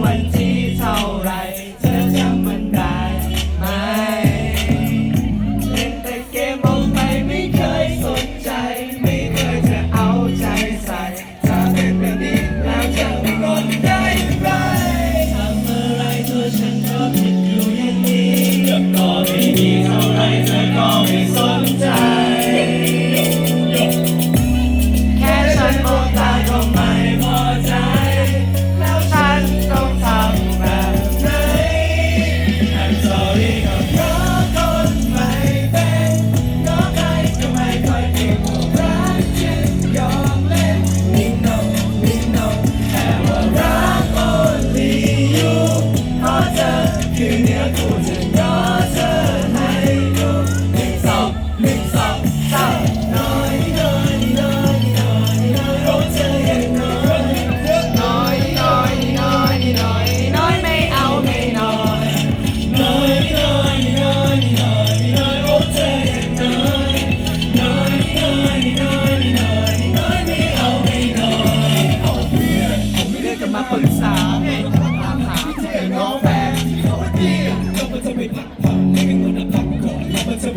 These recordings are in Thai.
问题。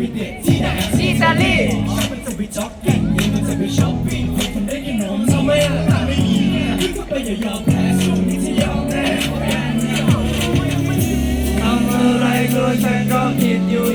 ที่ไหนที่อิาลีฉันมันจะไปจ็อกกิ้งยิ่งมันจะไปช้อปปิ้งให้คนได้กินนมทำไมล่ะถ้าไม่มีพี่ก็ไปอย่ายอมแพ้ช่วงนี้จะยอมแพ้ทำอะไรโดยฉันก็ผิดอยู่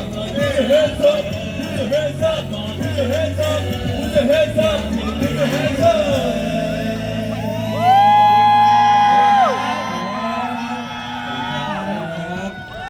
up? Put your hands up. Put your hands up. Put your hands up. Put your hands up. Put your hands up.